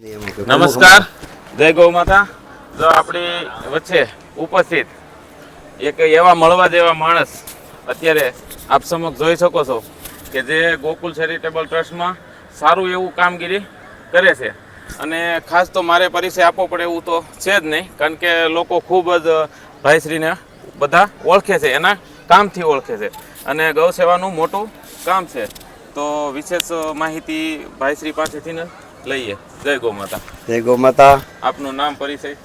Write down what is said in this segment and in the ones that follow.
નમસ્કાર. જય ગૌ માતા. જો આપણી વચ્ચે ઉપસ્થિત એક એવા મળવા જેવા માણસ અત્યારે આપ સમક્ષ જોઈ શકો છો કે જે ગોકુલ ચેરિટેબલ ટ્રસ્ટમાં સારું એવું કામગીરી કરે છે. અને ખાસ તો મારે પરિચય આપવો પડે એવું તો છે જ નહીં, કારણ કે લોકો ખૂબ જ ભાઈશ્રીને બધા ઓળખે છે, એના કામથી ઓળખે છે. અને ગૌ સેવાનું મોટું કામ છે. તો વિશેષ માહિતી ભાઈશ્રી પાસેથી લઈએ. જય ગો માતા. જય ગો માતા. આપનું નામ પરિચય?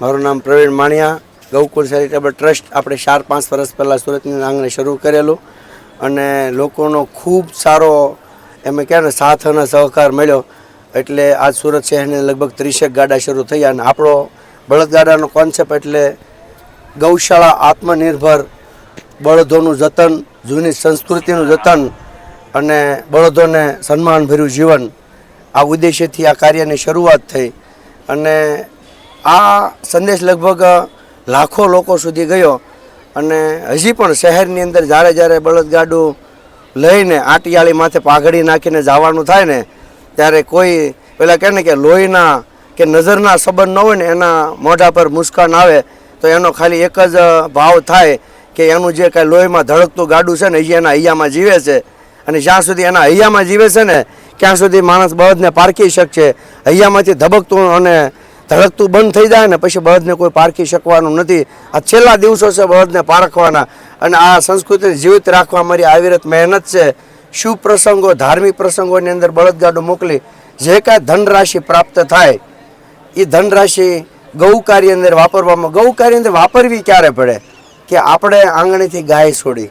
મારું નામ પ્રવીણ માણિયા. ગૌકુળ ચેરિટેબલ ટ્રસ્ટ આપણે ચાર પાંચ વર્ષ પહેલાં સુરતની આંગણે શરૂ કરેલું અને લોકોનો ખૂબ સારો એમ કહે ને સાથ અને સહકાર મળ્યો. એટલે આજ સુરત શહેરને લગભગ ત્રીસેક ગાડા શરૂ થયા અને આપણો બળદગાડાનો કોન્સેપ્ટ એટલે ગૌશાળા આત્મનિર્ભર બળદોનું જતન જૂની સંસ્કૃતિનું જતન અને બળદોને સન્માનભર્યું જીવન. આ ઉદ્દેશ્યથી આ કાર્યની શરૂઆત થઈ. અને આ સંદેશ લગભગ લાખો લોકો સુધી ગયો. અને હજી પણ શહેરની અંદર જ્યારે જ્યારે બળદગાડું લઈને આટિયાળી માથે પાઘડી નાખીને જવાનું થાય ને, ત્યારે કોઈ પેલા કહે ને કે લોહીના કે નજરના સંબંધ ન હોય ને, એના મોઢા પર મુસ્કાન આવે, તો એનો ખાલી એક જ ભાવ થાય કે એનું જે કાંઈ લોહીમાં ધડકતું ગાડું છે ને, એ એના હૈયામાં જીવે છે. અને જ્યાં સુધી એના હૈયામાં જીવે છે ને ત્યાં સુધી માણસ બળદને પારખી શકશે? અહીંયામાંથી ધબકતું અને ધડકતું બંધ થઈ જાય ને પછી બળદને કોઈ પારખી શકવાનું નથી. આ છેલ્લા દિવસો છે બળદને પારખવાના. અને આ સંસ્કૃતિને જીવિત રાખવા મારી આવિરત મહેનત છે. શુભ પ્રસંગો, ધાર્મિક પ્રસંગોની અંદર બળદગાડું મોકલી? જે કાંઈ ધનરાશિ પ્રાપ્ત થાય એ ધનરાશિ ગૌકારી અંદર વાપરવામાં, ગૌકારી અંદર વાપરવી ક્યારે પડે? કે આપણે આંગણેથી ગાય છોડી.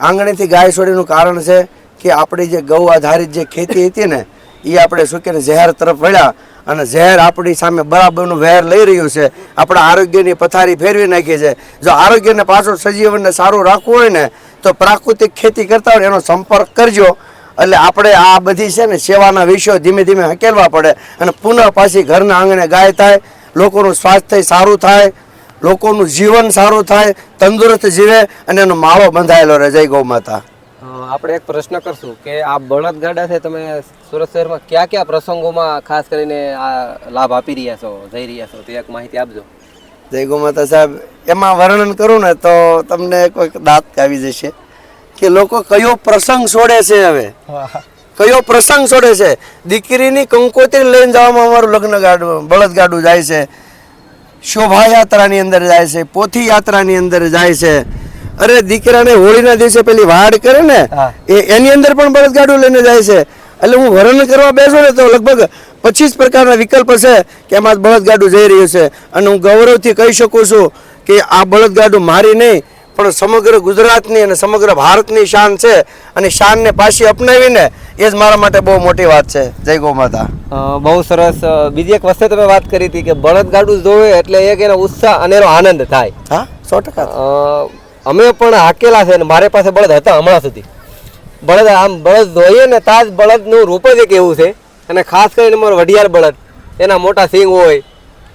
આંગણેથી ગાય છોડીનું કારણ છે કે આપણી જે ગૌ આધારિત જે ખેતી હતી ને એ આપણે શું કે ઝેર તરફ વળ્યા અને ઝેર આપણી સામે બરાબરનું વેર લઈ રહ્યું છે. આપણા આરોગ્યની પથારી ફેરવી નાખી છે. જો આરોગ્યને પાછું સજીવનને સારું રાખવું હોય ને, તો પ્રાકૃતિક ખેતી કરતા હોય એનો સંપર્ક કરજો. એટલે આપણે આ બધી છે ને સેવાના વિષયો ધીમે ધીમે હકેલવા પડે અને પુનઃ પાછી ઘરના આંગણે ગાય થાય, લોકોનું સ્વાસ્થ્ય સારું થાય, લોકોનું જીવન સારું થાય, તંદુરસ્ત જીવે અને એનો માળો બંધાયેલો રહે. જય ગૌ માતા. આપણે એક પ્રશ્ન કરશું કે આ બળદગાડા છે, તમે સુરત શહેરમાં કયા કયા પ્રસંગોમાં ખાસ કરીને આ લાભ આપી રહ્યા છો, જઈ રહ્યા છો, તે એક માહિતી આપજો. જય ગૌ માતા સાહેબ. એમાં વર્ણન કરું ને તો તમને કોઈક દાંત આવી જશે કે લોકો કયો પ્રસંગ છોડે છે હવે? કયો પ્રસંગ છોડે છે? દીકરીની કંકોત્રી લઈને જવામાં અમારું લગ્ન ગાડું, બળદ ગાડું જાય છે. શોભાયાત્રાની અંદર જાય છે પોથી યાત્રાની અંદર જાય છે. અરે દીકરાને હોળીના દિવસે પેલી વાડ કરે ને એ એની અંદર પણ બળદગાડું લઈને જાય છે. એટલે હું વર્ણન કરવા બેસો ને તો લગભગ પચીસ પ્રકારના વિકલ્પ છે કે એમાં બળદગાડું જઈ રહ્યું છે. અને હું ગૌરવથી કહી શકું છું કે આ બળદગાડું મારી નહીં પણ સમગ્ર ગુજરાતની અને સમગ્ર ભારતની શાન છે. અને શાનને પાછી અપનાવીને એ જ મારા માટે બહુ મોટી વાત છે. જય ગૌ માતા. બહુ સરસ. બીજી એક વસ્તુ તમે વાત કરી હતી કે બળદગાડું જોવે એટલે એક એનો ઉત્સાહ અને એનો આનંદ થાય. હા સો ટકા. અમે પણ હાકેલા છે ને મારી પાસે બળદ હતા હમણાં સુધી. બળદ આમ બળદ જોઈએ ને તાજ બળદનું રૂપ જ એક એવું છે. અને ખાસ કરીને મારો વઢિયાર બળદ એના મોટા સિંગ હોય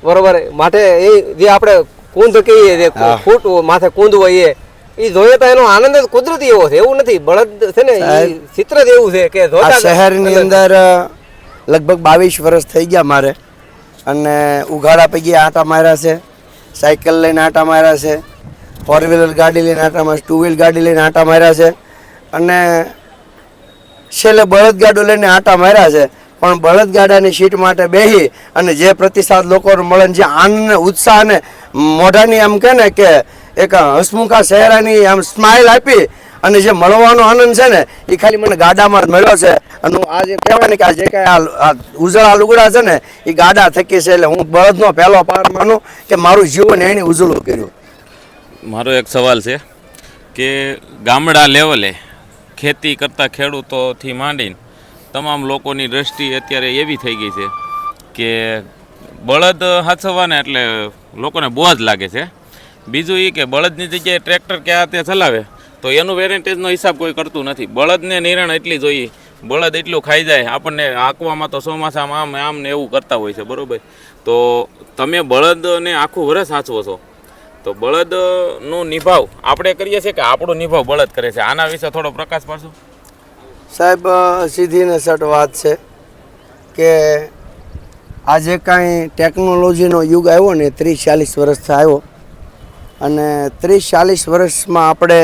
બરોબર? માટે એ જે આપણે કુંદ કહીએ જે. ફૂટ માથે કુંદ હોય એ એ જોઈએ તો એનો આનંદ જ કુદરતી એવો છે. એવું નથી. બળદ છે ને ચિત્ર જ એવું છે કે જોતા શહેરની અંદર લગભગ બાવીસ વર્ષ થઈ ગયા મારે. અને ઉઘાડા પૈકી આંટા માર્યા છે સાયકલ લઈને આંટા માર્યા છે. ફોર વ્હીલર ગાડી લઈને આંટા માર્યા ટુ વ્હીલ ગાડી લઈને આંટા માર્યા છે. અને છેલ્લે બળદગાડું લઈને આંટા માર્યા છે. પણ બળદગાડાની સીટ માટે બેહી અને જે પ્રતિસાદ લોકોને મળે જે આનંદ, ઉત્સાહ અને મોઢાની આમ કહે ને કે એક હસમુખા ચહેરાની આમ સ્માઇલ આપી અને જે મળવાનો આનંદ છે ને એ ખાલી મને ગાડામાં જ મળ્યો છે. અને હું આ જે કહેવાય ને કે આ જે કાંઈ આ ઉજળા લુગડા છે ને એ ગાડા થકી છે એટલે હું બળદનો પહેલો પાર માનું કે મારું જીવન એણે ઉજળું કર્યું. મારો એક સવાલ છે કે ગામડા લેવલે ખેતી કરતા ખેડૂતોથી માંડીને તમામ લોકોની દ્રષ્ટિ અત્યારે એવી થઈ ગઈ છે કે બળદ હાથવાને એટલે લોકોને બોજ લાગે છે. બીજું એ કે બળદની જગ્યાએ ટ્રેક્ટર કે આ તે ચલાવે તો એનું વેરેન્ટેજનો હિસાબ કોઈ કરતું નથી. બળદને નિરણ એટલી જોઈએ, બળદ એટલું ખાઈ જાય, આપણને આંકવામાં તો ચોમાસામાં આમ આમ ને એવું કરતા હોય છે, બરોબર? તો તમે બળદને આખું વરસ સાચવો છો. તો બળદનો નિભાવ. આપણે કરીએ છીએ કે આપણો નિભાવ બળદ કરે છે? આના વિશે થોડો પ્રકાશ પાડશો? સાહેબ સીધી ને સટ વાત છે કે આજે કાંઈ ટેકનોલોજીનો યુગ આવ્યો ને, ત્રીસ ચાલીસ વર્ષથી આવ્યો. અને ત્રીસ ચાલીસ વર્ષમાં આપણે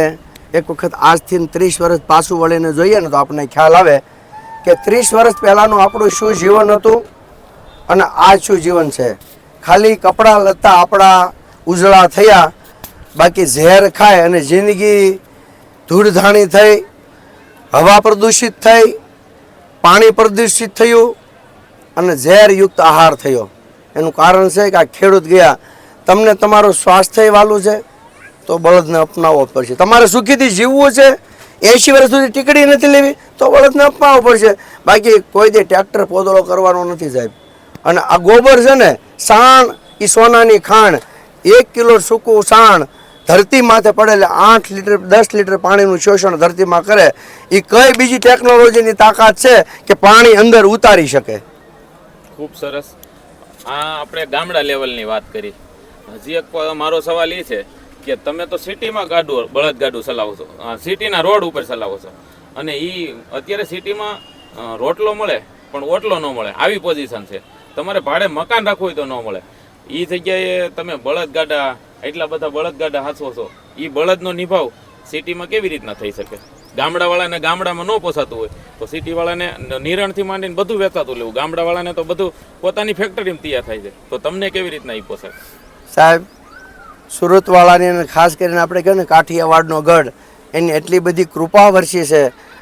એક વખત આજથી ત્રીસ વર્ષ પાછું વળીને જોઈએ ને તો આપણને ખ્યાલ આવે કે ત્રીસ વર્ષ પહેલાંનું આપણું શું જીવન હતું અને આ શું જીવન છે? ખાલી કપડાં લતા આપણા ઉજળા થયા. બાકી ઝેર ખાય અને જિંદગી ધૂળધાણી થઈ, હવા પ્રદૂષિત થઈ, પાણી પ્રદૂષિત થયું અને ઝેરયુક્ત આહાર થયો. એનું કારણ છે કે આ ખેડૂત ગયા. તમને તમારું સ્વાસ્થ્ય વાલું છે, તો બળદને અપનાવવો પડશે. તમારે સુખીથી જીવવું છે, એંશી વર્ષ સુધી ટીકડી નથી લેવી, તો બળદને અપનાવવો પડશે. બાકી કોઈ દે ટ્રેક્ટર પોદળો કરવાનો નથી સાહેબ. અને આ ગોબર છે ને, સાણ એ સોનાની ખાણ એક કિલો સૂકું સાણ ધરતી માથે પડેલે આઠ લીટર, દસ લીટર પાણીનું શોષણ ધરતીમાં કરે એ કઈ બીજી ટેકનોલોજીની તાકાત છે કે પાણી અંદર ઉતારી શકે? ખૂબ સરસ. આ આપણે ગામડા લેવલની વાત કરી. હજી એક મારો સવાલ એ છે કે તમે તો સિટીમાં ગાડું, બળદ ગાડું ચલાવો છો. સિટીના રોડ ઉપર ચલાવો છો. અને એ અત્યારે સિટીમાં રોટલો મળે, પણ ઓટલો ન મળે. આવી પોઝિશન છે. તમારે ભાડે મકાન રાખવું હોય તો ન મળે. એ જગ્યાએ તમે બળદ ગાડા એટલા બધા બળદ ગાડા હાંચવો છો એ બળદનો નિભાવ સિટીમાં કેવી રીતના થઈ શકે? ગામડાવાળાને ગામડામાં ન પોસાતું હોય, તો સિટીવાળાને નિરણથી માંડીને બધું વેચાતું લેવું. ગામડાવાળાને તો બધું પોતાની ફેક્ટરીમાં તૈયાર થાય છે. તો તમને કેવી રીતના એ પોસાય? સાહેબ, સુરતવાળાની અને ખાસ કરીને આપણે કહીએ ને કાઠિયાવાડનો ગઢ, એની એટલી બધી કૃપા વરસી છે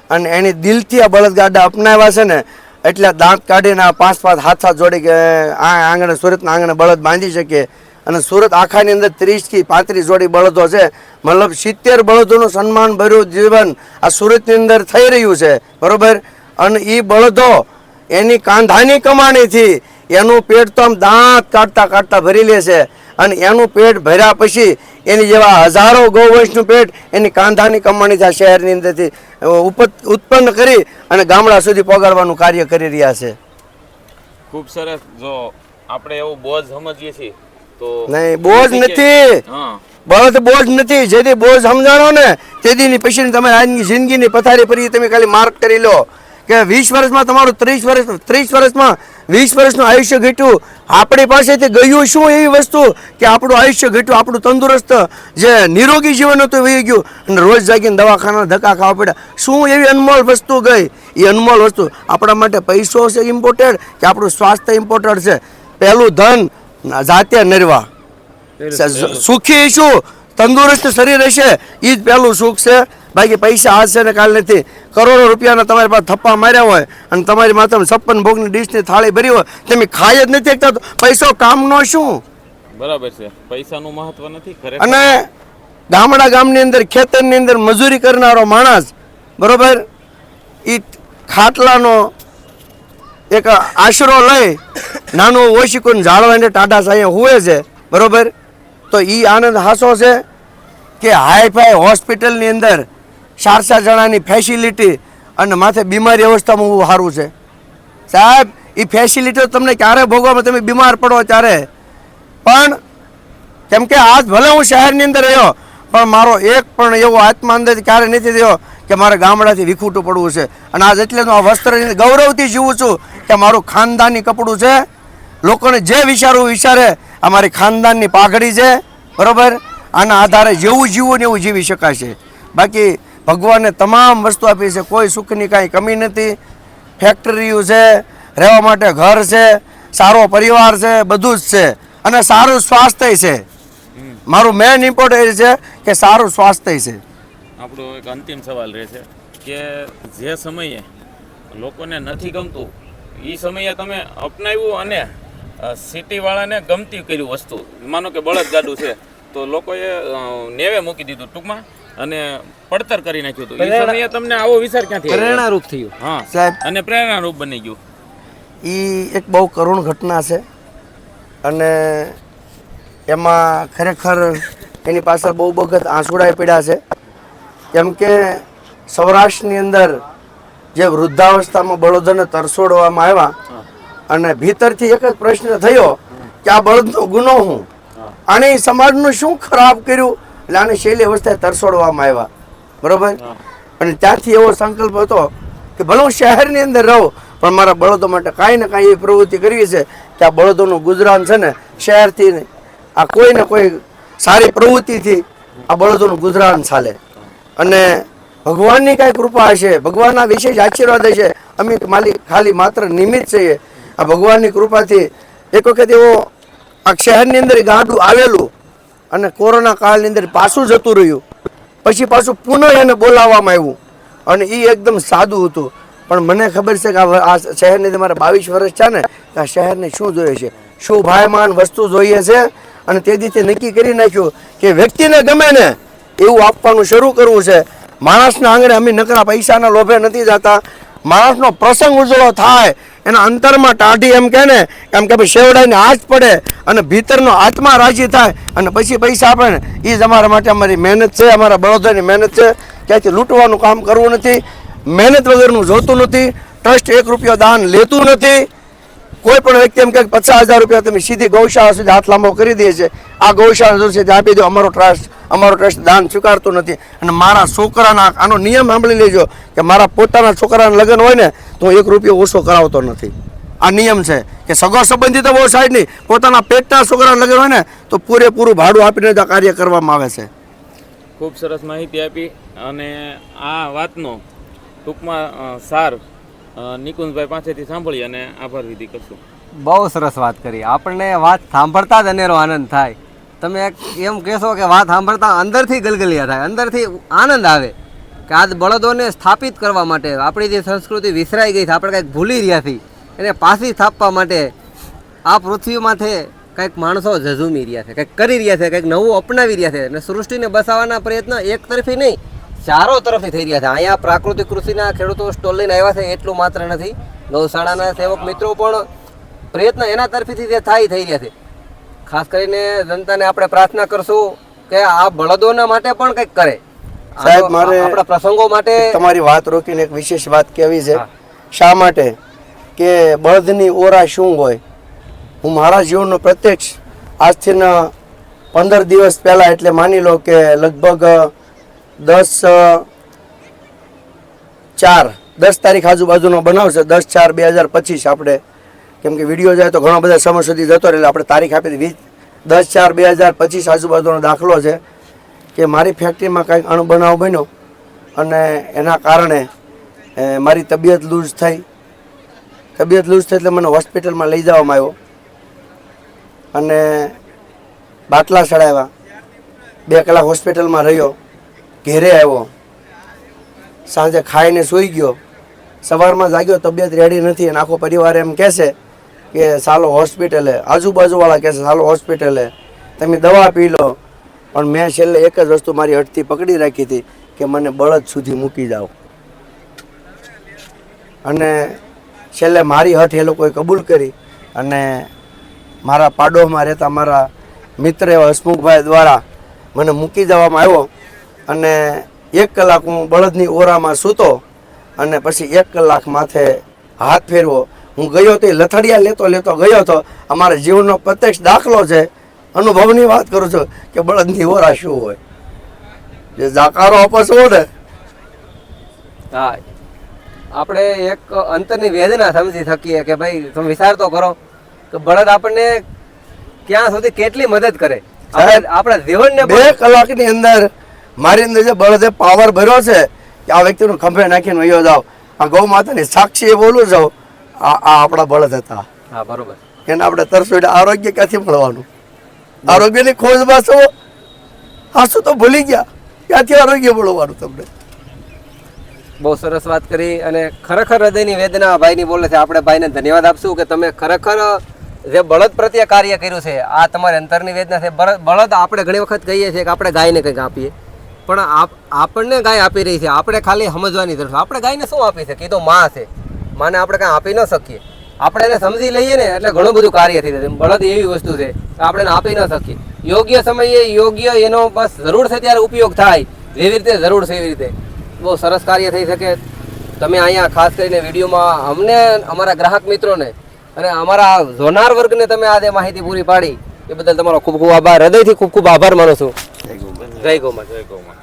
અને એની દિલથી આ બળદગાડા અપનાવ્યા છે ને એટલે દાંત કાઢીને આ પાંચ પાંચ હાથ હાથ જોડી કે આ આંગણે સુરતના આંગણે બળદ બાંધી શકીએ અને સુરત આખાની અંદર ત્રીસથી પાંત્રીસ જોડી બળદો છે. મતલબ સિત્તેર બળદોનું સન્માન ભર્યું જીવન આ સુરતની અંદર થઈ રહ્યું છે. બરોબર? અને એ બળદો એની કાંધાની કમાણીથી એનું પેટ તો આમ દાંત કાઢતા કાઢતા ભરી લે છે. અને એનું પેટ ભર્યા પછી એની જેવા હજારો ગૌવંશનું પેટ એની કાંધાની કમાણીથી આ શહેરની અંદરથી ઉત્પન્ન કરી અને ગામડા સુધી પગાડવાનું કાર્ય કરી રહ્યા છે. ખૂબ સરસ. જો આપણે એવું બોજ સમજીએ છીએ તો નહીં બોજ નથી. બળદ બોજ નથી. જેથી બોજ સમજાણો ને તેદીની પછીની તમે આજની જિંદગીની પથારી ફરી તમે ખાલી માર્ક કરી લો. કે વીસ વર્ષમાં તમારું ત્રીસ વર્ષ ત્રીસ વર્ષમાં વીસ વર્ષનું આયુષ્ય ઘટ્યું. આપણી પાસેથી ગયું શું એવી વસ્તુ કે આપણું આયુષ્ય ઘટ્યું? આપણું તંદુરસ્ત જે નિરોગી જીવન હતું વહી ગયું. અને રોજ જાગીને દવાખાના ધક્કા ખાવા પડ્યા. શું એવી અનમોલ વસ્તુ ગઈ? એ અનમોલ વસ્તુ. આપણા માટે પૈસો છે ઇમ્પોર્ટેડ કે આપણું સ્વાસ્થ્ય ઇમ્પોર્ટેડ છે? પહેલું ધન જાતે નરવા સુખી શું તંદુરસ્ત શરીર હશે. એ જ પહેલું સુખ છે. બાકી પૈસા આજ છે ને કાલ નથી. કરોડો રૂપિયાના તમારી પાસે થપ્પા માર્યા હોય અને તમારી માથે છપ્પન ભોગની ડીશની થાળી ભરી હોય તમે ખાઈ જ નથી એકતા તો પૈસો કામનો શું? બરાબર છે. પૈસાનું મહત્વ નથી અને ગામડા ગામની અંદર ખેતરની અંદર મજૂરી કરનારો માણસ બરોબર? એ ખાટલાનો એક આશરો લઈ નાનું ઓશિકુન જાળવાઈને ટાટા સાંયે હુએ છે બરોબર? તો એ આનંદ હાસો છે કે હાઈ ફાઈ હોસ્પિટલની અંદર ચાર ચાર જણાની ફેસિલિટી અને માથે બીમારી અવસ્થામાં હું સારું છે. સાહેબ એ ફેસિલિટીઓ તમને ક્યારે ભોગવામાં તમે બીમાર પડો ત્યારે? પણ કેમ કે આજ ભલે હું શહેરની અંદર રહ્યો, પણ મારો એક પણ એવો આત્મા અંદર ક્યારે નથી થયો કે મારે ગામડાથી વિખૂટું પડવું છે. અને આજ એટલે હું આ વસ્ત્ર ગૌરવથી જીવું છું કે મારું ખાનદાની કપડું છે. લોકોને જે વિચારવું વિચારે. આ મારી ખાનદાનની પાઘડી છે, બરાબર? આના આધારે જેવું જીવું ને એવું જીવી શકાશે. બાકી ભગવાને તમામ વસ્તુ આપી છે. કોઈ સુખની કાંઈ કમી નથી. ફેક્ટરીઓ છે, રહેવા માટે ઘર છે, સારો પરિવાર છે, બધું જ છે. અને સારું સ્વાસ્થ્ય છે. મારું મેન ઇમ્પોર્ટન્ટ છે કે સારું સ્વાસ્થ્ય છે. આપણો એક અંતિમ સવાલ રહે છે કે જે સમયે લોકોને નથી ગમતું એ સમયે તમે અપનાવ્યું અને સિટીવાળાને ગમતી કર્યું વસ્તુ. માનો કે બળદગાડું છે, તો લોકોએ નેવે મૂકી દીધું ટૂંકમાં. અને પડતર કરી નાખ્યું હતું. એ સમયે તમને આવો વિચાર ક્યાંથી આવ્યો? પ્રેરણારૂપ થયું. હા. સાહેબ. અને પ્રેરણારૂપ બની ગયું. એ એક બહુ કરુણ ઘટના છે. અને એમાં ખરેખર એની પાછળ બહુ વખત આંસુડાઈ પડ્યા છે. કેમ કે સૌરાષ્ટ્રની અંદર જે વૃદ્ધાવસ્થામાં બળદોને તરસોડવામાં આવ્યા અને ભીતરથી એક જ પ્રશ્ન થયો કે આ બળદનો ગુનો હું? અને સમાજનું શું ખરાબ કર્યું? એટલે આને શૈલી અવસ્થાએ તરસોડવામાં આવ્યા. બરોબર? અને ત્યાંથી એવો સંકલ્પ હતો કે ભલે હું શહેરની અંદર રહું પણ મારા બળદો માટે કાંઈ ને કાંઈ એવી પ્રવૃત્તિ કરવી છે કે આ બળદોનું ગુજરાન છે ને શહેરથી આ કોઈ ને કોઈ સારી પ્રવૃત્તિથી આ બળદોનું ગુજરાન ચાલે. અને ભગવાનની કાંઈ કૃપા હશે ભગવાનના વિશેષ આશીર્વાદ હશે અમે માલી ખાલી માત્ર નિમિત્ત છીએ. આ ભગવાનની કૃપાથી એક વખત એવો આ શહેરની અંદર ગાંડું આવેલું અને કોરોના કાળની અંદર પાછું જતું રહ્યું. પછી પાછું પુનઃ એને બોલાવવામાં આવ્યું. અને એ એકદમ સાદું હતું. પણ મને ખબર છે કે આ શહેરની અંદર મારે બાવીસ વર્ષ છે ને, કે આ શહેરને શું જોઈએ છે? શું ભાયમાન વસ્તુ જોઈએ છે? અને તે દિવસે નક્કી કરી નાખ્યું કે વ્યક્તિને ગમે ને એવું આપવાનું શરૂ કરવું છે. માણસના આંગણે અમે નકરા પૈસાના લોભે નથી જતા. માણસનો પ્રસંગ ઉજળો થાય, એના અંતરમાં ટાઢી એમ કે ને, એમ કે ભાઈ શેવડાઈને હાથ પડે અને ભીતરનો આત્મા રાજી થાય અને પછી પૈસા આપે ને એ જ અમારા માટે અમારી મહેનત છે, અમારા બળોદરાની મહેનત છે. ક્યાંથી લૂંટવાનું કામ કરવું નથી, મહેનત વગરનું જોતું નથી, ટ્રસ્ટ એક રૂપિયો દાન લેતું નથી. કોઈ પણ વ્યક્તિ એમ કે પચાસ હજાર રૂપિયા તમે સીધી ગૌશાળા સુધી હાથ લાંબો કરી દે છે. આ ગૌશાળા સુધી આપી દો, અમારો ટ્રસ્ટ અમારો ટ્રસ્ટ દાન સ્વીકારતો નથી. અને મારા છોકરાના આનો નિયમ સાંભળી લેજો કે મારા પોતાના છોકરાના લગ્ન હોય ને તો એક રૂપિયો ઓછો કરાવતો નથી. આ નિયમ છે કે સગા સંબંધી તો બહુ સાઈડ નહીં, પોતાના પેટના છોકરાના લગ્ન હોય ને તો પૂરેપૂરું ભાડું આપીને જ કાર્ય કરવામાં આવે છે. ખૂબ સરસ માહિતી આપી અને આ વાતનો ટૂંકમાં સાર નિકુંજભાઈ પાસેથી સાંભળી અને આભાર વિધિ કરશું. બહુ સરસ વાત કરી. આપણને વાત સાંભળતા જ અનેરો આનંદ થાય. તમે એમ કહેશો કે વાત સાંભળતા અંદરથી ગલગલિયા થાય. અંદરથી આનંદ આવે કે આ બળદોને સ્થાપિત કરવા માટે આપણી જે સંસ્કૃતિ વિસરાઈ ગઈ છે, આપણે કંઈક ભૂલી રહ્યા છીએ, એને પાછી સ્થાપવા માટે આ પૃથ્વીમાંથી કંઈક માણસો ઝઝુમી રહ્યા છે, કંઈક કરી રહ્યા છે, કંઈક નવું અપનાવી રહ્યા છે. અને સૃષ્ટિને બસાવવાના પ્રયત્ન એક તરફી નહીં ચારો તરફથી થઈ રહ્યા છે. અહીંયા પ્રાકૃતિક કૃષિના ખેડૂતો સ્ટોલ લઈને આવ્યા છે એટલું માત્ર નથી. ગૌશાળાના સેવક મિત્રો પણ પ્રયત્ન એના તરફથી જે થાય થઈ રહ્યા છે. ખાસ કરીને જનતાને આપણે પ્રાર્થના કરશું કે આ બળદોના માટે પણ કંઈક કરે. સાહેબ, મારે- આપણા પ્રસંગો માટે તમારી વાત રોકીને એક વિશેષ વાત કહેવી છે. શા માટે? કે બળદની ઓરા શું હોય? હું મારા જીવનનો પ્રત્યક્ષ આજથીના પંદર દિવસ પહેલાં એટલે માની લો કે લગભગ દસ ચાર. દસ તારીખ આજુબાજુનો બનાવ છે. દસ ચાર બે હજાર પચીસ આપણે, કેમ કે વીડિયો જાય તો ઘણા બધા સમય સુધી જતો રહે આપણે તારીખ આપી વીસ દસ ચાર બે હજાર પચીસ આજુબાજુનો દાખલો છે કે મારી ફેક્ટરીમાં કંઈક અણબનાવ બન્યો અને એના કારણે મારી તબિયત લૂઝ થઈ. તબિયત લૂઝ થઈ એટલે મને હોસ્પિટલમાં લઈ જવામાં આવ્યો. અને બાટલા ચડાવ્યા. બે કલાક હોસ્પિટલમાં રહ્યો. ઘેરે આવ્યો. સાંજે ખાઈને સૂઈ ગયો. સવારમાં જાગ્યો, તબિયત રેડી નથી અને આખો પરિવાર એમ કહેશે કે સાલો હોસ્પિટલે આજુબાજુવાળા કહેશે સાલો હોસ્પિટલે તમે દવા પી લો. પણ મેં છેલ્લે એક જ વસ્તુ મારી હટથી પકડી રાખી હતી કે મને બળદ સુધી મૂકી જાઓ. અને છેલ્લે મારી હઠ એ લોકોએ કબૂલ કરી અને મારા પાડોમાં રહેતા મારા મિત્ર એવા હસમુખભાઈ દ્વારા મને મૂકી જવામાં આવ્યો. અને એક કલાક હું બળદની ઓરામાં સૂતો અને પછી એક કલાક માથે હાથ ફેરવો. હું ગયો તો લથડિયા લેતો લેતો ગયો હતો અમારા જીવનનો પ્રત્યક્ષ દાખલો છે. અનુભવની વાત કરું છું કે બળદની ઓરા શું હોય? જે જાકારો આપશો ને. હા. આપણે એક અંતરની વેદના સમજી શકીએ કે ભાઈ તમે વિચાર તો કરો કે બળદ આપણને ક્યાં સુધી કેટલી મદદ કરે? આપણા જીવનને બે કલાકની અંદર મારી અંદર જે બળદે પાવર ભર્યો છે કે આ વ્યક્તિનું ખંભે નાખીને વયો જાઓ. આ ગૌ માતાની એ બોલું જાઓ આ આ આપણા બળદ હતા. હા બરોબર. એને આપણે તરસોડે આરોગ્ય ક્યાંથી મળવાનું? આરોગ્યની ખોજમાં આ હાસુ તો ભૂલી ગયા? ક્યાંથી આરોગ્ય મળવાનું તમને? બહુ સરસ વાત કરી અને ખરેખર હૃદયની વેદના ભાઈની બોલે છે. આપણે ભાઈને ધન્યવાદ આપશું કે તમે ખરેખર જે બળદ પ્રત્યે કાર્ય કર્યું છે આ તમારી અંતરની વેદના છે. બળદ આપણે ઘણી વખત કહીએ છીએ કે આપણે ગાયને કંઈક આપીએ. પણ આપ આપણને ગાય આપી રહી છે. આપણે ખાલી સમજવાની જરૂર છે. આપણે ગાયને શું આપી શકીએ? તો માં છે. માને આપણે કાંઈ આપી ન શકીએ. આપણે એને સમજી લઈએ ને, એટલે ઘણું બધું કાર્ય થઈ જાય. બળદ એવી વસ્તુ છે આપણે આપી ન શકીએ. યોગ્ય સમયે યોગ્ય એનો બસ જરૂર છે ત્યારે ઉપયોગ થાય. જેવી રીતે જરૂર છે એવી રીતે. બહુ સરસ કાર્ય થઈ શકે. તમે અહીંયા ખાસ કરીને વિડીયોમાં અમને, અમારા ગ્રાહક મિત્રોને અને અમારા જોનાર વર્ગને તમે આજે માહિતી પૂરી પાડી. એ બદલ તમારો ખૂબ ખૂબ આભાર. હૃદયથી ખૂબ ખૂબ આભાર માનું છું. જય ગૌ માતા જય ગૌ માતા